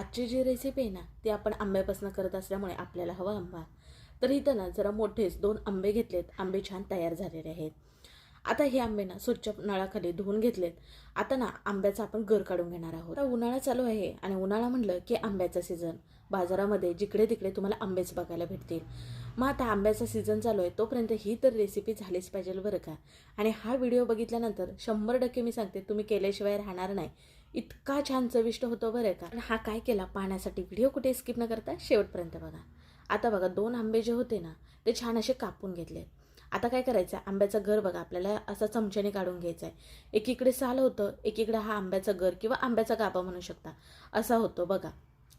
आजची जी रेसिपी आहे ना ती आपण आंब्यापासून करत असल्यामुळे आपल्याला हवा आंबा. तर इथं ना जरा मोठेच दोन आंबे घेतलेत. आंबे छान तयार झालेले आहेत. आता हे आंबे ना स्वच्छ नळाखाली धुवून घेतलेत. आता ना आंब्याचा आपण गर काढून घेणार आहोत. आता उन्हाळा चालू आहे आणि उन्हाळा म्हणलं की आंब्याचा सीझन बाजारामध्ये जिकडे तिकडे तुम्हाला आंबेच बघायला भेटतील. मग आता आंब्याचा सीझन चालू आहे तोपर्यंत ही तर रेसिपी झालीच पाहिजे बरं का? आणि हा व्हिडिओ बघितल्यानंतर शंभर टक्के मी सांगते तुम्ही केल्याशिवाय राहणार नाही. इतका छान चविष्ट होतो बरं का. हा काय केला? पाहण्यासाठी व्हिडिओ कुठे स्किप न करता शेवटपर्यंत बघा. आता बघा दोन आंबे जे होते ना ते छान असे कापून घेतले आता काय करायचं? आहे आंब्याचा घर बघा आपल्याला असा चमच्याने काढून घ्यायचा आहे. एकीकडे साल होतं एकीकडे हा आंब्याचा घर किंवा आंब्याचा गाभा म्हणू शकता. असा होतो बघा.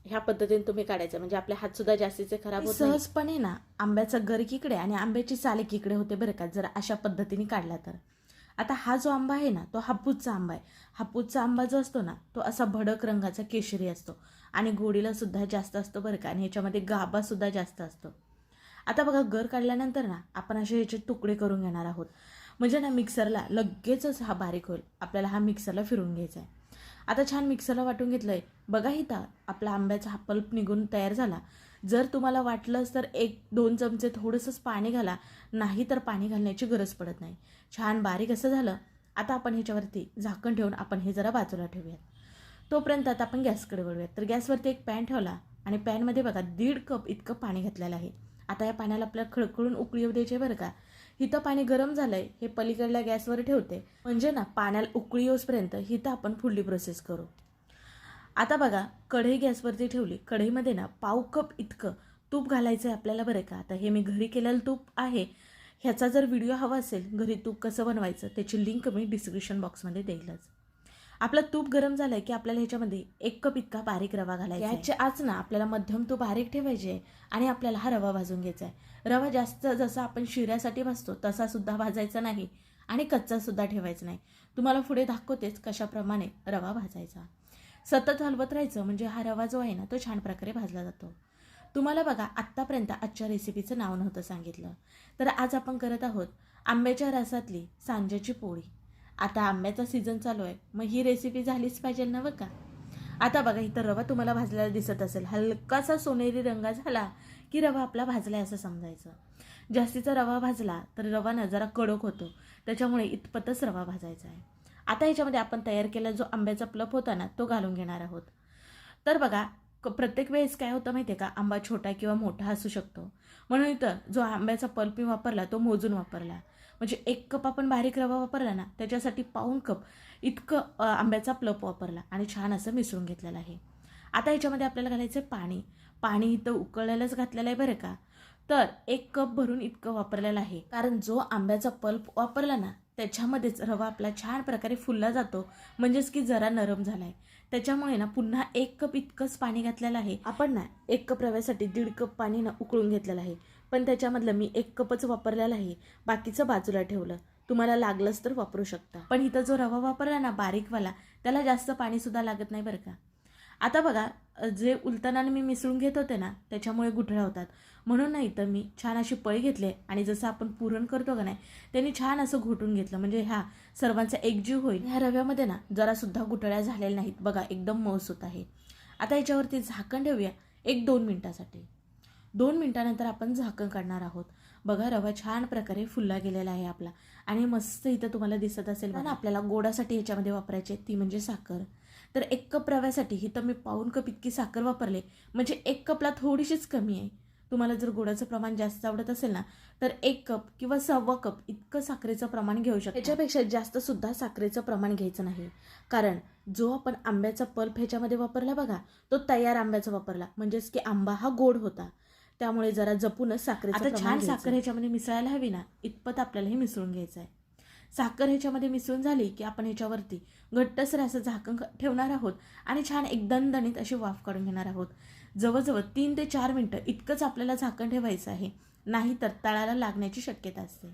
ह्या पद्धतीने तुम्ही काढायचं म्हणजे आपले हातसुद्धा जास्तीचे खराब होत सहजपणे ना आंब्याचा घर एकीकडे आणि आंब्याची साल एकीकडे होते बरं का जर अशा पद्धतीने काढला तर. आता हा जो आंबा आहे ना तो हापूसचा आंबा आहे. हापूसचा आंबा जो असतो ना तो असा भडक रंगाचा केशरी असतो. आणि गोडीला सुद्धा जास्त असतो बरं का आणि ह्याच्यामध्ये गाभा सुद्धा जास्त असतो. आता बघा गर काढल्यानंतर ना आपण असे ह्याचे तुकडे करून घेणार आहोत. म्हणजे ना मिक्सरला लगेचच हा बारीक होईल. आपल्याला हा मिक्सरला फिरून घ्यायचा आहे. आता छान मिक्सरला वाटून घेतलं आहे बघा इथं आपला आंब्याचा हा पल्प निघून तयार झाला. जर तुम्हाला वाटलंच तर एक दोन चमचे थोडंसंच पाणी घाला. नाही तर पाणी घालण्याची गरज पडत नाही. छान बारीक असं झालं. आता आपण ह्याच्यावरती झाकण ठेवून आपण हे जरा बाजूला ठेवूयात. तोपर्यंत आता आपण गॅसकडे वळूयात. तर गॅसवरती एक पॅन ठेवला आणि पॅनमध्ये बघा दीड कप इतकं पाणी घातलेलं आहे. आता या पाण्याला आपल्याला खळखळून उकळी येऊ द्यायची बरं का? हिथं पाणी गरम झालं आहे हे पलीकडल्या गॅसवर ठेवते. म्हणजे ना पाण्याला उकळी येऊसपर्यंत हिथं आपण पुढली प्रोसेस करू. आता बघा कढई गॅसवरती ठेवली. कढईमध्ये ना पाव कप इतकं तूप घालायचं आहे आपल्याला बरं का? आता हे मी घरी केलेलं तूप आहे. ह्याचा जर व्हिडिओ हवा असेल घरी तूप कसं बनवायचं त्याची लिंक मी डिस्क्रिप्शन बॉक्समध्ये देईलच. आपलं तूप गरम झालं की आपल्याला ह्याच्यामध्ये एक कप इतका बारीक रवा घालायचा याच्या आज ना आपल्याला मध्यम तूप बारीक ठेवायचे आणि आपल्याला हा रवा भाजून घ्यायचा आहे. रवा जास्त जसा आपण शिऱ्यासाठी भाजतो तसा सुद्धा भाजायचा नाही आणि कच्चासुद्धा ठेवायचा नाही. तुम्हाला पुढे दाखवतेच कशाप्रमाणे रवा भाजायचा. सतत हलवत राहायचं म्हणजे हा रवा जो आहे ना तो छान प्रकारे भाजला जातो. तुम्हाला बघा आत्तापर्यंत आजच्या रेसिपीचं नाव नव्हतं सांगितलं. तर आज आपण करत आहोत आंब्याच्या रसातली सांज्याची पोळी. आता आंब्याचा सीझन चालू आहे मग ही रेसिपी झालीच पाहिजे ना बघा. आता बघा इथं रवा तुम्हाला भाजलेला दिसत असेल. हलकासा सोनेरी रंग झाला की रवा आपला भाजला आहे असं समजायचं. जास्तीचा रवा भाजला तर रवा ना जरा कडक होतो. त्याच्यामुळे इतपतच रवा भाजायचा आहे. आता याच्यामध्ये आपण तयार केला जो आंब्याचा प्लप होता ना तो घालून घेणार आहोत. तर बघा क- प्रत्येक वेळेस काय होतं माहिती आहे का? आंबा छोटा किंवा मोठा असू शकतो. म्हणून इथं जो आंब्याचा पल्प मी वापरला तो मोजून वापरला. म्हणजे एक कप आपण बारीक रवा वापरला ना त्याच्यासाठी पाऊण कप इतकं आंब्याचा प्लप वापरला आणि छान असं मिसळून घेतलेलं आहे. आता याच्यामध्ये आपल्याला घालायचं आहे पाणी. पाणी इथं उकळलेलंच घातलेलं आहे बरं का? तर एक कप भरून इतकं वापरलेलं आहे. कारण जो आंब्याचा पल्प वापरला ना त्याच्यामध्येच रवा आपला छान प्रकारे फुलला जातो. म्हणजेच की जरा नरम झाला आहे त्याच्यामुळे ना पुन्हा एक कप इतकंच पाणी घातलेलं आहे. आपण ना एक कप रव्यासाठी दीड कप पाणी ना उकळून घेतलेलं आहे. पण त्याच्यामधलं मी एक कपच वापरलेलं आहे. बाकीचं बाजूला ठेवलं. तुम्हाला लागलंच तर वापरू शकता. पण इथं जो रवा वापरला ना बारीकवाला त्याला जास्त पाणी सुद्धा लागत नाही बरं का? आता बघा जे उलताना मी मिसळून घेत होते ना त्याच्यामुळे गुठळ्या होतात. म्हणून नाही तर मी छान अशी पळी घेतले आणि जसं आपण पुरण करतो का नाही त्यांनी छान असं घोटून घेतलं. म्हणजे ह्या सर्वांचा एकजीव होईल. ह्या रव्यामध्ये ना जरासुद्धा गुठळ्या झालेल्या नाहीत. बघा एकदम मऊस होत आहे. आता याच्यावरती झाकण ठेवूया. एक दोन मिनटासाठी. दोन मिनटानंतर आपण झाकण काढणार आहोत. बघा रवा छान प्रकारे फुलला गेलेला आहे आपला. आणि मस्त इथं तुम्हाला दिसत असेल पण आपल्याला गोडासाठी ह्याच्यामध्ये वापरायची ती म्हणजे साखर. तर एक कप रव्यासाठी ही तर मी पाऊन कप इतकी साखर वापरले. म्हणजे एक कपला थोडीशीच कमी आहे. तुम्हाला जर गोडाचं प्रमाण जास्त आवडत असेल ना तर एक कप किंवा सव्वा कप इतकं साखरेचं प्रमाण घेऊ शकतो. त्याच्यापेक्षा जास्त सुद्धा साखरेचं प्रमाण घ्यायचं नाही. कारण जो आपण आंब्याचा पल्प ह्याच्यामध्ये वापरला बघा तो तयार आंब्याचा वापरला. म्हणजेच की आंबा हा गोड होता. त्यामुळे जरा जपूनच साखरेचं आता छान साखर ह्याच्यामध्ये मिसळायला हवी ना इतपत आपल्याला हे मिसळून घ्यायचं आहे साखर ह्याच्यामध्ये मिसळून झाली की आपण ह्याच्यावरती घट्टसर असं झाकण ठेवणार आहोत आणि छान एक दणदणीत अशी वाफ काढून घेणार आहोत. जवळजवळ तीन ते चार मिनटं इतकंच आपल्याला झाकण ठेवायचं आहे नाहीतर तळाला लागण्याची शक्यता असते.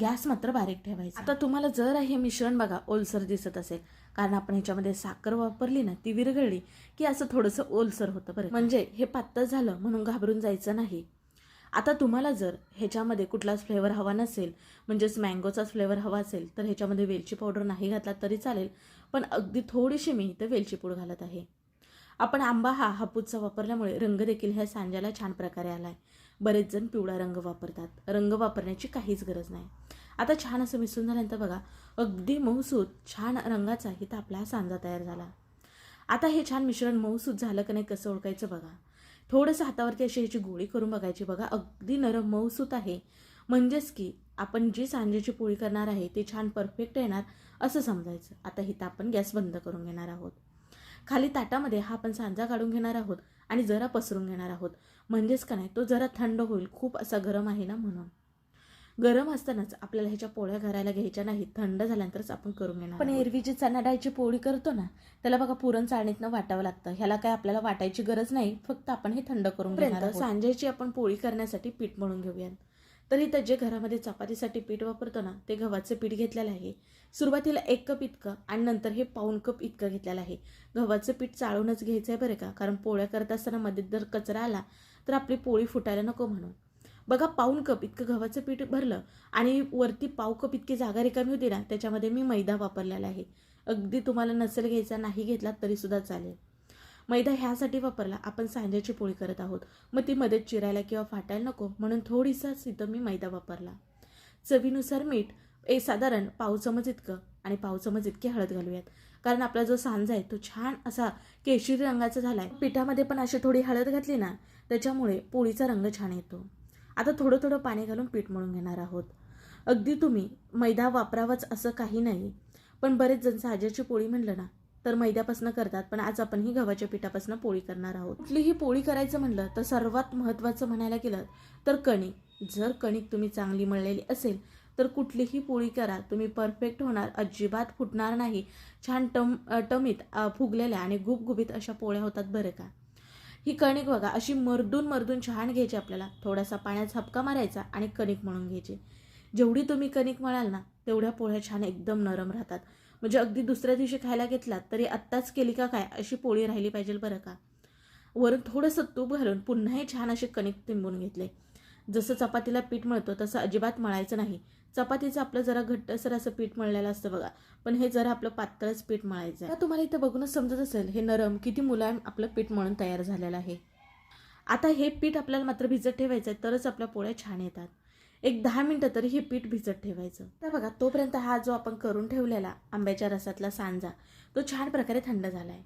गॅस मात्र बारीक ठेवायचा. आता तुम्हाला जर हे मिश्रण बघा ओलसर दिसत असेल कारण आपण ह्याच्यामध्ये साखर वापरली ना ती विरघळली की असं थोडंसं ओलसर होतं बरं. म्हणजे हे पातळ झालं म्हणून घाबरून जायचं नाही. आता तुम्हाला जर ह्याच्यामध्ये कुठलाच फ्लेवर हवा नसेल म्हणजेच मँगोचाच फ्लेवर हवा असेल तर ह्याच्यामध्ये वेलची पावडर नाही घातला तरी चालेल पण अगदी थोडीशी मी इथं वेलची पूड घालत आहे. आपण आंबा हा हापूसचा वापरल्यामुळे रंग देखील ह्या सांज्याला छान प्रकारे आला आहे बरेच जण पिवळा रंग वापरतात. रंग वापरण्याची काहीच गरज नाही. आता छान असं मिसळून झाल्यानंतर बघा अगदी मऊसूत छान रंगाचा इथं आपला हा सांजा तयार झाला. आता हे छान मिश्रण मऊसूत झालं का नाही कसं ओळखायचं बघा. थोडंसं हातावरती अशी ह्याची गोळी करून बघायची. बघा अगदी नरम मऊसूत आहे. म्हणजेच की आपण जी सांजेची पोळी करणार आहे ती छान परफेक्ट येणार असं समजायचं. आता इथं आपण गॅस बंद करून घेणार आहोत. खाली ताटामध्ये हा आपण सांजा काढून घेणार आहोत आणि जरा पसरून घेणार आहोत. म्हणजेच का नाही तो जरा थंड होईल. खूप असा गरम आहे ना म्हणून. गरम असतानाच आपल्याला ह्याच्या पोळ्या करायला घ्यायच्या नाहीत. थंड झाल्यानंतरच आपण करून घेणार पण एरवी जी चणा डाळीची पोळी करतो ना त्याला बघा पुरण चाळणीतनं वाटावं लागतं. ह्याला काय आपल्याला वाटायची गरज नाही फक्त आपण हे थंड करून घेणार. सांजेची आपण पोळी करण्यासाठी पीठ मळून घेऊयात. तर इथं जे घरामध्ये चपातीसाठी पीठ वापरतो ना ते गव्हाचं पीठ घेतलेलं आहे. सुरुवातीला एक कप इतकं आणि नंतर हे पाऊन कप इतकं घेतलेलं आहे. गव्हाचं पीठ चाळूनच घ्यायचं आहे बरं का? कारण पोळ्या करत असताना मध्ये जर कचरा आला तर आपली पोळी फुटायला नको म्हणून. बघा पाऊन कप इतकं गव्हाचं पीठ भरलं आणि वरती पाव कप इतकी जागा रिकामी होती ना त्याच्यामध्ये मी मैदा वापरलेला आहे. अगदी तुम्हाला नसेल घ्यायचा नाही घेतला तरीसुद्धा चालेल. मैदा ह्यासाठी वापरला आपण सांज्याची पोळी करत आहोत. मग ती मध्ये चिरायला किंवा फाटायला नको म्हणून थोडीसाच इथं मी मैदा वापरला. चवीनुसार मीठ ए साधारण पाव चमच इतकं आणि पाव चमच इतकी हळद घालूयात. कारण आपला जो सांजा आहे तो छान असा केशरी रंगाचा झाला आहे पिठामध्ये पण अशी थोडी हळद घातली ना त्याच्यामुळे पोळीचा रंग छान येतो. आता थोडं थोडं पाणी घालून पीठ मळून घेणार आहोत. अगदी तुम्ही मैदा वापरावाच असं काही नाही. पण बरेच जण साजाची पोळी म्हणलं ना तर मैद्यापासून करतात पण आज आपण ही गव्हाच्या पिठापासून पोळी करणार आहोत. कुठलीही पोळी करायचं म्हणलं तर सर्वात महत्त्वाचं म्हणायला गेलं तर कणिक. जर कणिक तुम्ही चांगली मळलेली असेल तर कुठलीही पोळी करा. तुम्ही परफेक्ट होणार अजिबात फुटणार नाही. छान टम टमीत फुगलेल्या आणि गुबगुबीत अशा पोळ्या होतात बरं का. ही कणिक बघा अशी मर्दून मर्दून छान घ्यायची आपल्याला. थोडासा पाण्यात झपका मारायचा आणि कणिक मळून घ्यायची. जेवढी तुम्ही कणिक मळाल ना तेवढ्या पोळ्या छान एकदम नरम राहतात. म्हणजे अगदी दुसऱ्या दिवशी खायला घेतलात तरी आत्ताच केली का काय? अशी पोळी राहिली पाहिजे बरं का? वरून थोडंसं तूप घालून पुन्हाही छान असे कणिक तिंबून घेतले. जसं चपातीला पीठ मळतो तसं अजिबात मळायचं नाही. चपातीचं आपलं जरा घट्टसर असं पीठ मळलेलं असतं बघा. पण हे जरा आपलं पातळच पीठ मळायचं आहे तुम्हाला इथं बघूनच समजत असेल हे नरम किती मुलायम आपलं पीठ मळून तयार झालेलं आहे. आता हे पीठ आपल्याला मात्र भिजत ठेवायचं आहे तरच आपल्या पोळ्या छान येतात. एक दहा मिनटं तरी हे पीठ भिजत ठेवायचं. तर बघा तोपर्यंत हा जो आपण करून ठेवलेला आंब्याच्या रसातला सांजा तो छान प्रकारे थंड झाला आहे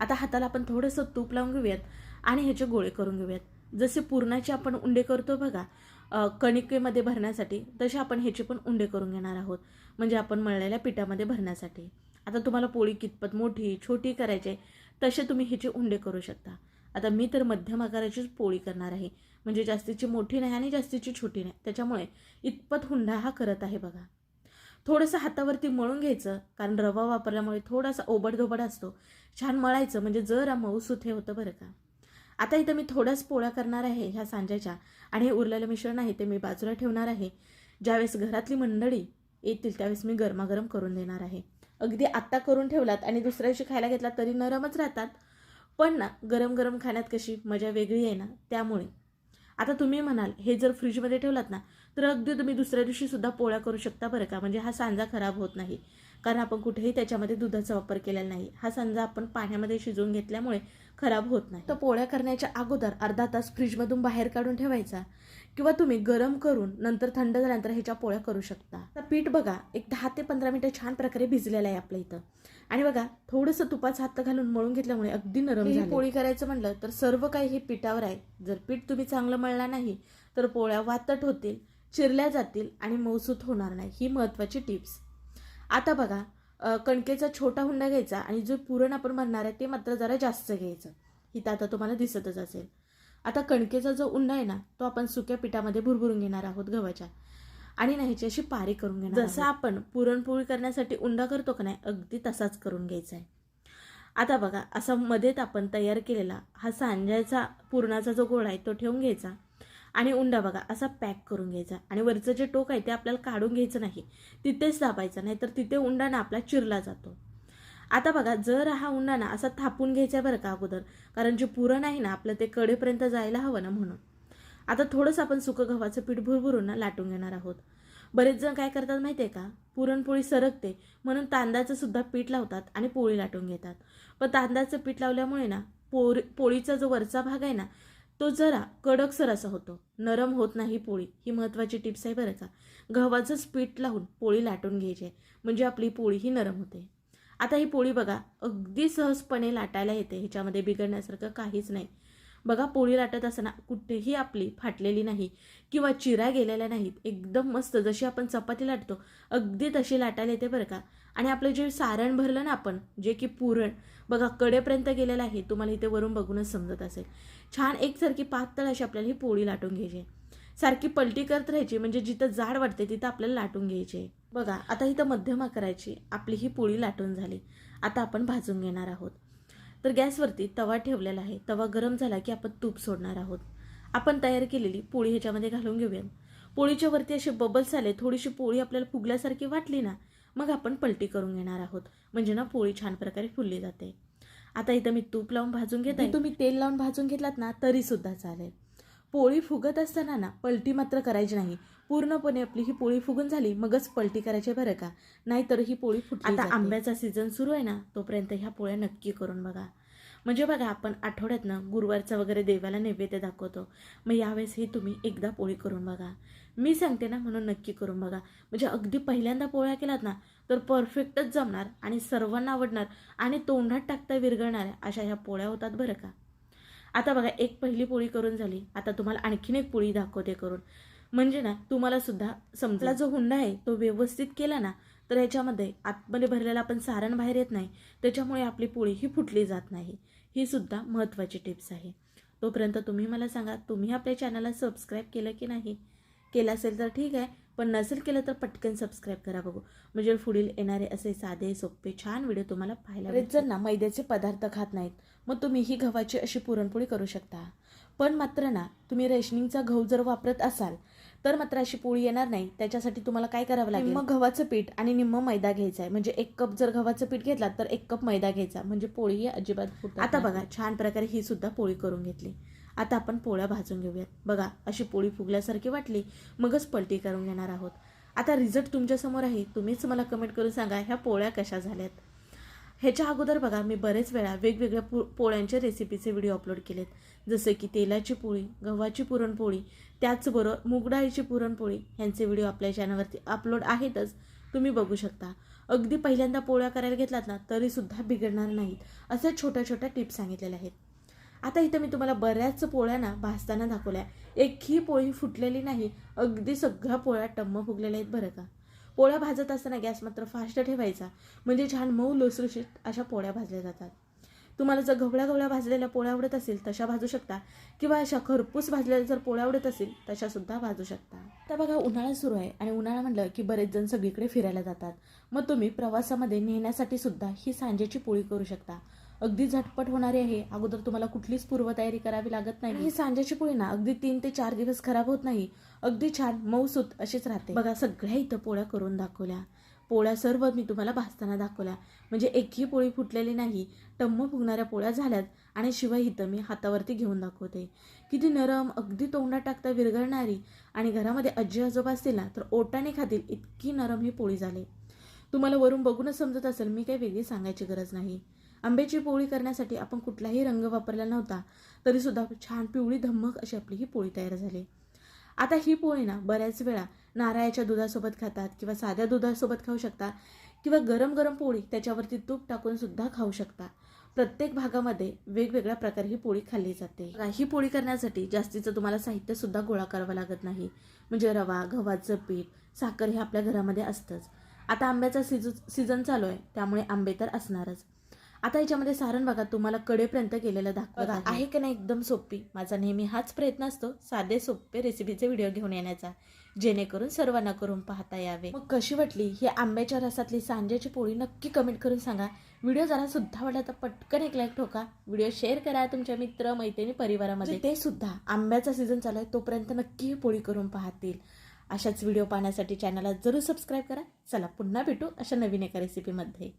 आता हाताला आपण थोडंसं तूप लावून घेऊयात आणि ह्याचे गोळे करून घेऊयात. जसे पुरणाचे आपण उंडे करतो बघा कणिकेमध्ये भरण्यासाठी तसे आपण ह्याचे पण उंडे करून घेणार आहोत. म्हणजे आपण मळलेल्या पिठामध्ये भरण्यासाठी. आता तुम्हाला पोळी कितपत मोठी छोटी करायची तसे तुम्ही ह्याचे उंडे करू शकता. आता मी तर मध्यम आकाराचीच पोळी करणार आहे. म्हणजे जास्तीची मोठी नाही आणि जास्तीची छोटी नाही. त्याच्यामुळे इतपत हुंडा हा करत आहे बघा. थोडंसं हातावरती मळून घ्यायचं कारण रवा वापरल्यामुळे थोडासा ओबडधोबड असतो. छान मळायचं म्हणजे जरा मऊ सुथे होतं बरं का. आता इथं मी थोड्याच पोळ्या करणार आहे ह्या सांज्याच्या आणि हे उरलेलं मिश्रण आहे ते मी बाजूला ठेवणार आहे. ज्यावेळेस घरातली मंडळी येतील त्यावेळेस मी गरमागरम करून देणार आहे. अगदी आत्ता करून ठेवलात आणि दुसऱ्या दिवशी खायला घेतलात तरी नरमच राहतात. पण ना गरम गरम खाण्यात कशी मजा वेगळी आहे ना त्यामुळे. आता तुम्ही म्हणाल हे जर फ्रीजमध्ये ठेवलात ना तर अगदी तुम्ही दुसऱ्या दिवशीसुद्धा पोळ्या करू शकता बरं का? म्हणजे हा सांजा खराब होत नाही. कारण आपण कुठेही त्याच्यामध्ये दुधाचा वापर केलेला नाही. हा सांजा आपण पाण्यामध्ये शिजवून घेतल्यामुळे खराब होत नाही. तर पोळ्या करण्याच्या अगोदर अर्धा तास फ्रीजमधून बाहेर काढून ठेवायचा किंवा तुम्ही गरम करून नंतर थंड झाल्यानंतर ह्याच्या पोळ्या करू शकता. तर पीठ बघा एक दहा ते पंधरा मिनिटं छान प्रकारे भिजलेलं आहे आपल्या इथं. आणि बघा थोडंसं तुपाचा हात घालून मळून घेतल्यामुळे अगदी नरम झाली. पोळी करायचं म्हणलं तर सर्व काही हे पिठावर आहे. जर पीठ तुम्ही चांगलं मळला नाही तर पोळ्या वातट होतील चिरल्या जातील आणि मऊसूत होणार नाही. ही महत्त्वाची टिप्स. आता बघा कणकेचा छोटा हुंडा घ्यायचा आणि जो पुरण आपण म्हणणार आहे ते मात्र जरा जास्त घ्यायचं. इथं आता तुम्हाला दिसतच असेल. आता कणकेचा जो उंडा आहे ना तो आपण सुक्या पिठामध्ये भुरभुरून घेणार आहोत गव्हाच्या. आणि ना ह्याची अशी पारी करून घेणार जसं आपण पुरणपोळी करण्यासाठी उंडा करतो का नाही अगदी तसाच करून घ्यायचा आहे. आता बघा असा मध्येत आपण तयार केलेला हा सांज्याचा पुरणाचा जो गोळा आहे तो ठेवून घ्यायचा. आणि उंडा बघा असा पॅक करून घ्यायचा. आणि वरचं जे टोक आहे ते आपल्याला काढून घ्यायचं नाही. तिथेच दाबायचं नाही तर तिथे उंडा ना आपला चिरला जातो. आता बघा जर हा उंडा ना असा थापून घ्यायचा बरं का अगोदर कारण जे पुरण आहे ना आपलं ते कडेपर्यंत जायला हवं ना म्हणून. आता थोडंसं आपण सुकं गव्हाचं पीठ भुरभुरून ना लाटून घेणार आहोत. बरेच जण काय करतात माहिती आहे का? पुरणपोळी सरकते म्हणून तांदळाचं सुद्धा पीठ लावतात आणि पोळी लाटून घेतात. पण तांदळाचं पीठ लावल्यामुळे ना पोर पोळीचा जो वरचा भाग आहे ना तो जरा कडकसर असा होतो. नरम होत नाही पोळी ही महत्त्वाची टिप्स आहे बरं का. गव्हाचं पीठ लावून पोळी लाटून घ्यायची आहे. म्हणजे आपली पोळी ही नरम होते. आता ही पोळी बघा अगदी सहजपणे लाटायला येते. ह्याच्यामध्ये बिघडण्यासारखं काहीच नाही. बघा पोळी लाटत असताना कुठेही आपली फाटलेली नाही किंवा चिरा गेलेल्या नाहीत. एकदम मस्त जशी आपण चपाती लाटतो अगदी तशी लाटायला येते बरं का? आणि आपलं जे सारण भरलं ना आपण जे की पुरण बघा कडेपर्यंत गेलेलं आहे तुम्हाला इथे वरून बघूनच समजत असेल. छान एकसारखी पातळ अशी आपल्याला ही पोळी लाटून घ्यायची. आहे. सारखी पलटी करत राहायची म्हणजे जिथं जाड वाटते तिथं आपल्याला लाटून घ्यायची. आहे. बघा आता इथं मध्यमा करायची आपली ही पोळी लाटून झाली. आता आपण भाजून घेणार आहोत. तर गॅसवरती तवा ठेवलेला आहे. तवा गरम झाला की आपण तूप सोडणार आहोत. आपण तयार केलेली पोळी ह्याच्यामध्ये घालून घेऊयात. पोळीच्या वरती असे बबल्स आले थोडीशी पोळी आपल्याला फुगल्यासारखी वाटली ना मग आपण पलटी करून घेणार आहोत. म्हणजे ना पोळी छान प्रकारे फुलली जाते. आता इथं मी तूप लावून भाजून घेत. आहे तुम्ही तेल लावून भाजून घेतलात ना तरी सुद्धा चालेल. पोळी फुगत असताना ना पलटी मात्र करायची नाही. पूर्णपणे आपली ही पोळी फुगून झाली मगच पलटी करायची बरं का? नाहीतर ही पोळी फुटली आता आंब्याचा सीझन सुरू आहे ना तोपर्यंत ह्या पोळ्या नक्की करून बघा. म्हणजे बघा आपण आठवड्यातनं गुरुवारचं वगैरे देवाला नैवेद्य दाखवतो. मग यावेळेस ही तुम्ही एकदा पोळी करून बघा. मी सांगते ना म्हणून नक्की करून बघा. म्हणजे अगदी पहिल्यांदा पोळ्या केलात ना तर परफेक्टच जमणार आणि सर्वांना आवडणार आणि तोंडात टाकता विरघळणाऱ्या अशा ह्या पोळ्या होतात बरं का? आता बघा एक पहिली पोळी करून झाली. आता तुम्हाला आणखीन एक पोळी दाखवते करून. म्हणजे ना तुम्हाला सुद्धा समजला जो हुंडा आहे तो व्यवस्थित केला ना तर याच्यामध्ये आतमध्ये भरलेला आपण सारण बाहेर येत नाही. त्याच्यामुळे आपली पोळी ही फुटली जात नाही. ही सुद्धा महत्त्वाची टिप्स आहे. तोपर्यंत तुम्ही मला सांगा तुम्ही आपल्या चॅनलला सबस्क्राईब केलं की नाही? केलं असेल तर ठीक आहे पण नसेल केलं तर पटकन सबस्क्राईब करा बघू. म्हणजे पुढील येणारे असे साधे सोपे छान व्हिडिओ तुम्हाला पाहायला जण ना मैद्याचे पदार्थ खात नाहीत मग तुम्ही ही गव्हाची अशी पुरणपोळी करू शकता. पण मात्र ना तुम्ही रेशनिंगचा गहू जर वापरत असाल तर मात्र अशी पोळी येणार नाही. त्याच्यासाठी तुम्हाला काय करावं लागेल? मग गव्हाचं पीठ आणि निम्म मैदा घ्यायचा आहे. म्हणजे एक कप जर गव्हाचं पीठ घेतला तर एक कप मैदा घ्यायचा. म्हणजे पोळी ही अजिबात आता बघा छान प्रकारे ही सुद्धा पोळी करून घेतली. आता आपण पोळ्या भाजून घेऊयात. बघा अशी पोळी फुगल्यासारखी वाटली मगच पलटी करून घेणार आहोत. आता रिझल्ट तुमच्यासमोर आहे. तुम्हीच मला कमेंट करून सांगा ह्या पोळ्या कशा झाल्यात? ह्याच्या अगोदर बघा मी बरेच वेळा वेगवेगळ्या पो पोळ्यांच्या रेसिपीचे व्हिडिओ अपलोड केलेत. जसे की तेलाची पोळी गव्हाची पुरणपोळी त्याचबरोबर मुगडाळीची पुरणपोळी ह्यांचे व्हिडिओ आपल्या चॅनलवरती अपलोड आहेतच. तुम्ही बघू शकता. अगदी पहिल्यांदा पोळ्या करायला घेतलात ना तरीसुद्धा बिघडणार नाहीत. अशा छोट्या छोट्या टिप्स सांगितलेल्या आहेत. आता इथं मी तुम्हाला बऱ्याच पोळ्या ना भाजताना दाखवल्या. एकही पोळी फुटलेली नाही अगदी सगळ्या पोळ्या टम्म फुगलेल्या आहेत बरं का. पोळ्या भाजत असताना गॅस मात्र फास्ट ठेवायचा. म्हणजे छान मऊ लुसलुशीत अशा पोळ्या भाजल्या जातात. तुम्हाला जर गवळ्या गवळ्या भाजलेल्या पोळ्या आवडत असेल तशा भाजू शकता. किंवा अशा खरपूस भाजलेल्या जर पोळ्या आवडत असेल तशा सुद्धा भाजू शकता. तर बघा उन्हाळा सुरू आहे आणि उन्हाळा म्हटलं की बरेच जण सगळीकडे फिरायला जातात. मग तुम्ही प्रवासामध्ये नेण्यासाठी सुद्धा ही सांजेची पोळी करू शकता. अगदी झटपट होणारी आहे. अगोदर तुम्हाला कुठलीच पूर्वतयारी करावी लागत नाही. ही सांजेची पोळी ना अगदी तीन ते चार दिवस खराब होत नाही. अगदी छान मऊसूत अशीच राहते. बघा सगळ्या इथं पोळ्या करून दाखवल्या. पोळ्या सर्व मी तुम्हाला भाजताना दाखवल्या. म्हणजे एकही पोळी फुटलेली नाही. टम्म फुगणाऱ्या पोळ्या झाल्यात आणि शिवाय इथं मी हातावरती घेऊन दाखवते. किती नरम अगदी तोंडात टाकता विरघळणारी आणि घरामध्ये आजी आजोबा असतील ना तर ओटाने खातील इतकी नरम ही पोळी झाली. तुम्हाला वरून बघूनच समजत असेल मी काही वेगळी सांगायची गरज नाही. आंब्याची पोळी करण्यासाठी आपण कुठलाही रंग वापरला नव्हता तरीसुद्धा छान पिवळी धम्मक अशी आपली ही पोळी तयार झाली. आता ही पोळी ना बऱ्याच वेळा नारळाच्या दुधासोबत खातात किंवा साध्या दुधासोबत खाऊ शकता किंवा गरम गरम पोळी त्याच्यावरती तूप टाकून सुद्धा खाऊ शकता. प्रत्येक भागामध्ये वेगवेगळ्या प्रकारे ही पोळी खाल्ली जाते. ही पोळी करण्यासाठी जास्तीचं तुम्हाला साहित्य सुद्धा गोळा करावं लागत नाही. म्हणजे रवा गव्हाचं पीठ साखर हे आपल्या घरामध्ये असतंच. आता आंब्याचा सीज सीझन चालू आहे त्यामुळे आंबे तर असणारच. आता याच्यामध्ये सारण बघा तुम्हाला कडेपर्यंत केलेलं दाखवत आहे. की नाही एकदम सोपी? माझा नेहमी हाच प्रयत्न असतो साधे सोपे रेसिपीचे व्हिडिओ घेऊन येण्याचा जेणेकरून सर्वांना करून पाहता यावे. मग कशी वाटली? ही आंब्याच्या रसातली सांज्याची पोळी नक्की कमेंट करून सांगा. व्हिडिओ जरा सुद्धा वाटला तर पटकन एक लाईक ठोका. व्हिडिओ शेअर करा तुमच्या मित्र मैत्रिणी परिवारामध्ये. ते सुद्धा आंब्याचा सीझन चालू आहे तोपर्यंत नक्की ही पोळी करून पाहतील. अशाच व्हिडिओ पाहण्यासाठी चॅनलला जरूर सबस्क्राईब करा. चला पुन्हा भेटू अशा नवीन एका रेसिपीमध्ये